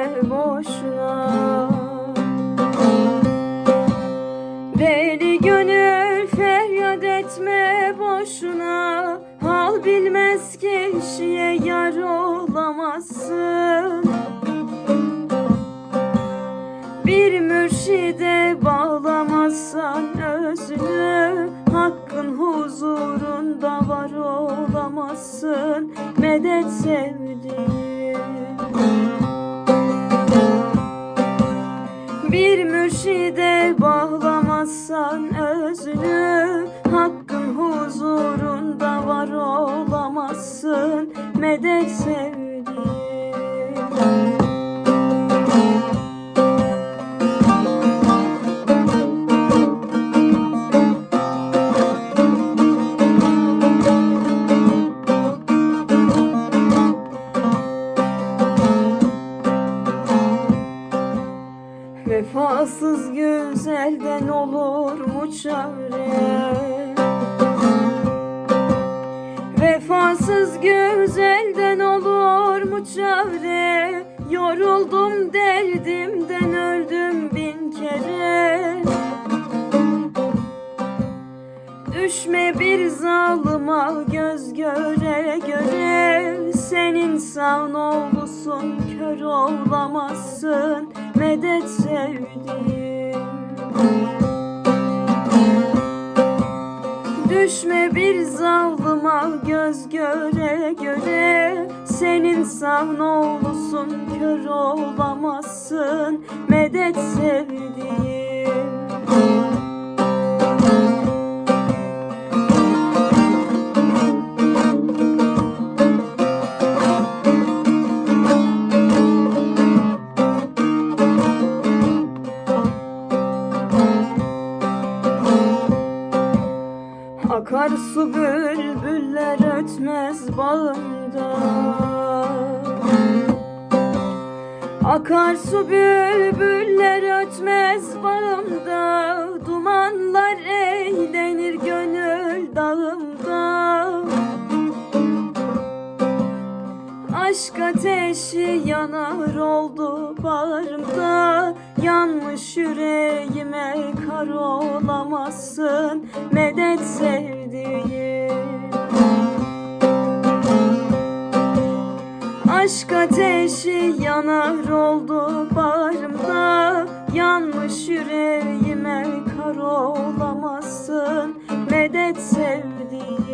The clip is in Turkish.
Boşuna. Deli gönül feryat etme boşuna. Hal bilmez kişiye yar olamazsın. Bir mürşide bağlamazsan özünü Hakkın huzurunda var olamazsın. Medet sevdiğim bir mürşide bağlamazsan özünü Hakkın huzurunda var olamazsın. Medet sevdiğim Vefasız güzelden olur mu çare. Vefasız güzelden olur mu çare. Yoruldum derdimden öldüm bin kere. Düşme bir zalıma göz Sen insan olursun kör olamazsın. Medet sevdiğim. Düşme bir zalıma göz göre göre. Sen insan olursun kör olamazsın. Medet sevdiğim Akar su bülbüller ötmez bağımda Akar su bülbüller ötmez bağımda Dumanlar eğlenir gönül dağımda Aşk ateşi yanar oldu bağrımda Yanmış yüreğime kar olamazsın Medet sevdiğim. Aşk ateşi yanar oldu bağrımda. Yanmış yüreğime kar olamazsın Medet sevdiğim